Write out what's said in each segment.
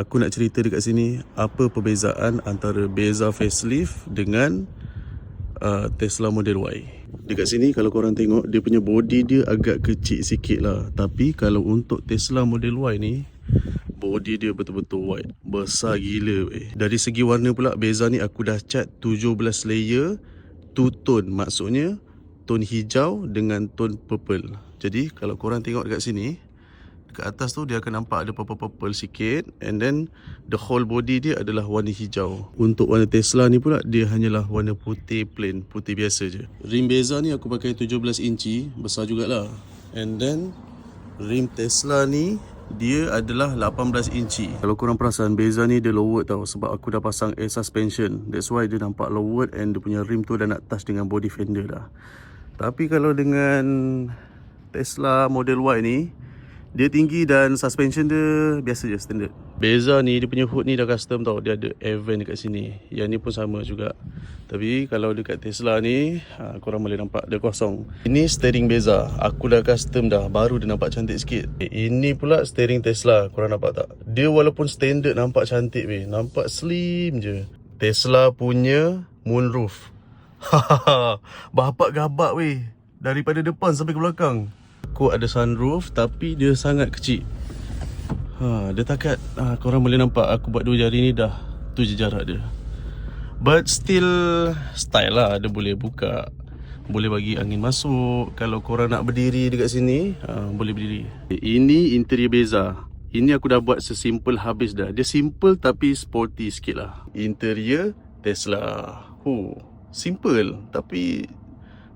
aku nak cerita dekat sini apa perbezaan antara Beza facelift dengan uh, Tesla Model Y. Dekat sini kalau korang tengok dia punya body dia agak kecil sikit lah. Tapi kalau untuk Tesla Model Y ni body dia betul-betul wide. Besar gila weh. Dari segi warna pula Beza ni aku dah cat 17 layer two tone maksudnya tone hijau dengan tone purple. Jadi kalau korang tengok dekat sini Dekat atas tu dia akan nampak ada purple-purple sikit. And then the whole body dia adalah warna hijau. Untuk warna Tesla ni pula dia hanyalah warna putih plain Putih biasa je. Rim Beza ni aku pakai 17 inci Besar jugalah. And then rim Tesla ni dia adalah 18 inci. Kalau korang perasan Beza ni dia lowered tau Sebab aku dah pasang air suspension. That's why dia nampak lowered And dia punya rim tu dah nak touch dengan body fender dah. Tapi kalau dengan Tesla Model Y ni dia tinggi dan suspension dia biasa je standard. Beza ni dia punya hood ni dah custom tau. Dia ada air vent dekat sini. Yang ni pun sama juga. Tapi kalau dekat Tesla ni ha, korang boleh nampak dia kosong. Ini steering Beza. Aku dah custom dah. Baru dia nampak cantik sikit. Eh, ini pula steering Tesla. Korang nampak tak? Dia walaupun standard nampak cantik weh. Nampak slim je. Tesla punya moonroof. Hahaha. Bapak gabak weh. Daripada depan sampai ke belakang aku ada sunroof tapi dia sangat kecil. Ha, dia takat ha, korang boleh nampak aku buat dua jari ni dah tu je jarak dia. But still style lah dia boleh buka. Boleh bagi angin masuk. Kalau korang nak berdiri dekat sini ha, boleh berdiri. Ini interior Beza. Ini aku dah buat sesimpel habis dah. Dia simple tapi sporty sikit lah. Interior Tesla. Huh, simple tapi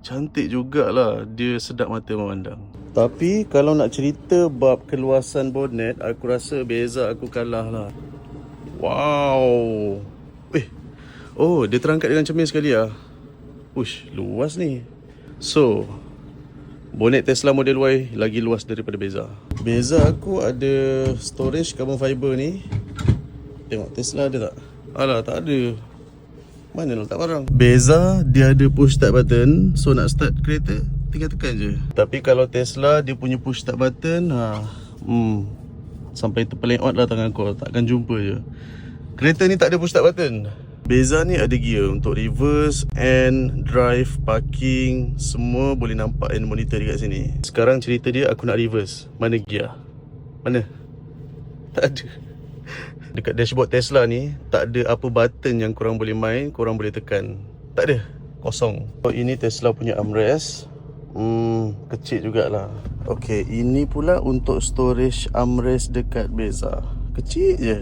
cantik jugalah. Dia sedap mata memandang tapi kalau nak cerita bab keluasan bonnet aku rasa beza aku kalah lah. Wow. Eh oh dia terangkat dengan cermin sekali ah. Ush luas ni. So bonnet Tesla Model Y lagi luas daripada beza. Beza aku ada storage carbon fiber ni. Tengok Tesla ada tak? Alah tak ada. Mana letak barang? Beza dia ada push start button So nak start kereta Tinggal tekan je Tapi kalau Tesla dia punya push start button ha, hmm, Sampai terpaling out lah tangan kau Takkan jumpa je Kereta ni tak ada push start button Beza ni ada gear untuk reverse and drive, parking Semua boleh nampak and monitor dekat sini Sekarang cerita dia aku nak reverse Mana gear? Mana? Tak ada dekat dashboard Tesla ni tak ada apa button yang korang boleh main, korang boleh tekan. Tak ada. Kosong. So, ini Tesla punya armrest. Hmm, kecil jugalah. Okay, ini pula untuk storage armrest dekat Beza. Kecil je.